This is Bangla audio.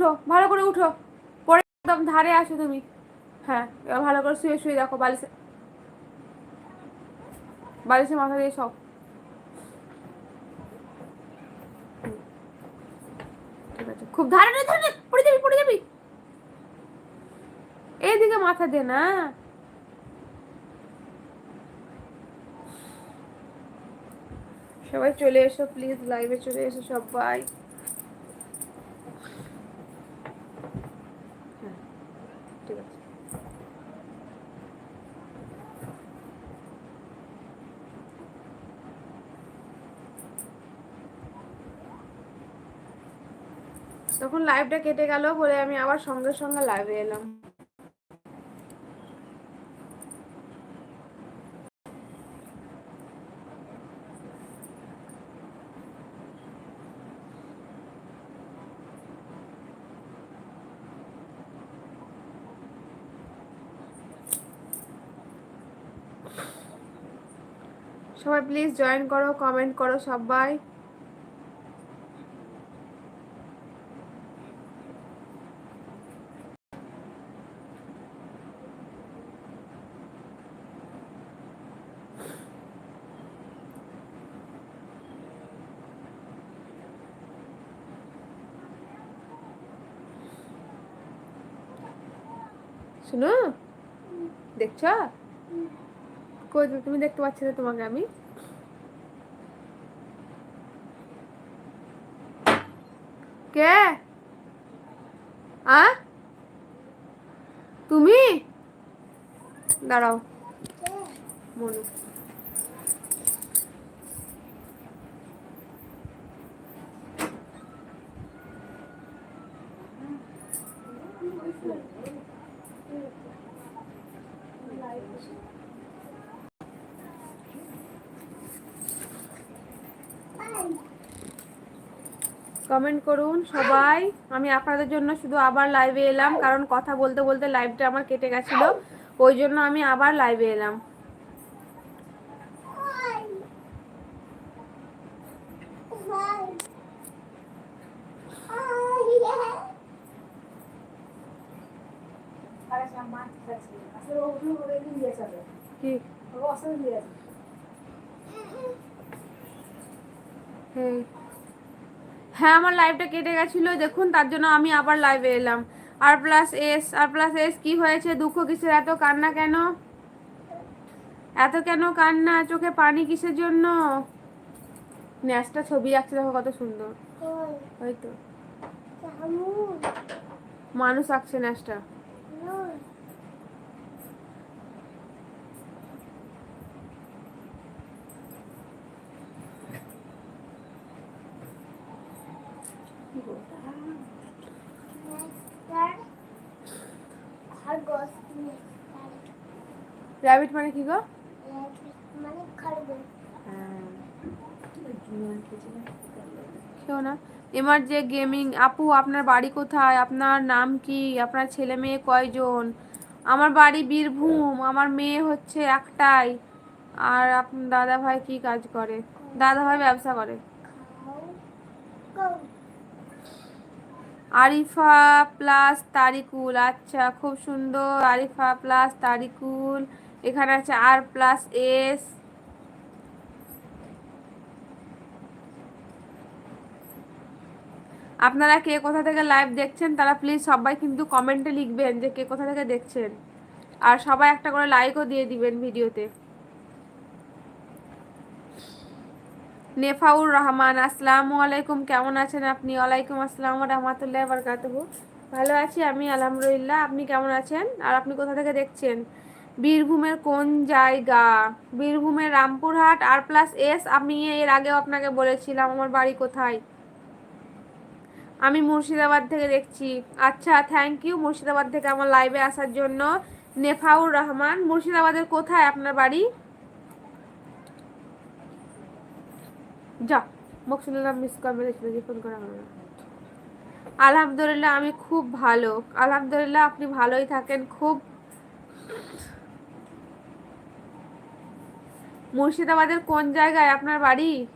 উঠো, ভালো করে উঠো। পরে একদম ধারে আসো তুমি। হ্যাঁ এবার ভালো করে শুয়ে শুয়ে দেখো বালিশে। বালিশে মাথা দিয়ে সব খুব ধারে নেই ধারে পড়ে যাবি পড়ে যাবি। এইদিকে মাথা দে না। সবাই চলে এসো প্লিজ লাইভে চলে এসো সবাই হ্যাঁ, ঠিক আছে তখন লাইভটা কেটে গেল বলে আমি আবার সঙ্গে সঙ্গে লাইভে এলাম। সবাই প্লিজ জয়েন করো কমেন্ট করো সবাই। শুনো? দেখছ? তুমি দেখতে পাচ্ছি না তোমাকে আমি? কে? আ? তুমি? দাঁড়াও। মনু কমেন্ট করুন সবাই। আমি আপনাদের জন্য শুধু আবার লাইভে এলাম, কারণ কথা বলতে বলতে লাইভটা আমার কেটে গেছিল। ওই জন্য আমি আবার লাইভে এলাম। কি হ্যাঁ হ্যাঁ আমার লাইভটা কেটে গেছিল দেখুন তার জন্য আমি আবার লাইভে এলাম। R plus S R plus S কি হয়েছে? দুঃখ কিসের? এত কান্না কেন? এত কেন কান্না? চোখে পানি কিসের জন্য? ন্যাসটা ছবি আঁকছে দেখো কত সুন্দর। ওই তো। মানুষ আঁকছে ন্যাসটা র্যাবিট মানে কি গো? মানে খরগোশ হ্যাঁ। না এমার যে গেমিং, আপু, আপনার বাড়ি কোথায়? আপনার নাম কি? আপনার ছেলে মেয়ে কয়জন? আমার বাড়ি বীরভূম, আমার মেয়ে হচ্ছে একটাই। আর আপনার দাদা ভাই কি কাজ করে? দাদা ভাই ব্যবসা করে। খাও। আরিফা প্লাস তারিকুল আচ্ছা খুব সুন্দর। আরিফা প্লাস তারিকুল, এখানে আছে আর প্লাস এস। আপনারা কে কোথা থেকে লাইভ দেখছেন, তারা প্লিজ সবাই কিন্তু কমেন্টে লিখবেন যে কে কোথা থেকে দেখছেন। আর সবাই একটা করে লাইকও দিয়ে দিবেন ভিডিওতে নেফাউর রহমান, আসসালামু আলাইকুম। কেমন আছেন আপনি? ওয়ালাইকুম আসসালাম রহমতুল্লাহ বরকাতহ। ভালো আছি আমি, আলহামদুলিল্লাহ। আপনি কেমন আছেন? আর আপনি কোথা থেকে দেখছেন? বীরভূমের কোন জায়গা? বীরভূমের রামপুরহাট, আর প্লাস এস, আমি এর আগেও আপনাকে বলেছিলাম আমার বাড়ি কোথায়। আমি মুর্শিদাবাদ থেকে দেখছি। আচ্ছা থ্যাংক ইউ মুর্শিদাবাদ থেকে আমার লাইভে আসার জন্য। নেফাউর রহমান, মুর্শিদাবাদের কোথায় আপনার বাড়ি? যা মকসুদুল্লাহ মিস কল মেরেছিল, যে ফোন করা হলো না। আলহামদুলিল্লাহ, আমি খুব ভালো। আলহামদুলিল্লাহ, আপনি ভালোই থাকেন, খুব। মুর্শিদাবাদের কোন জায়গায় আপনার বাড়ি?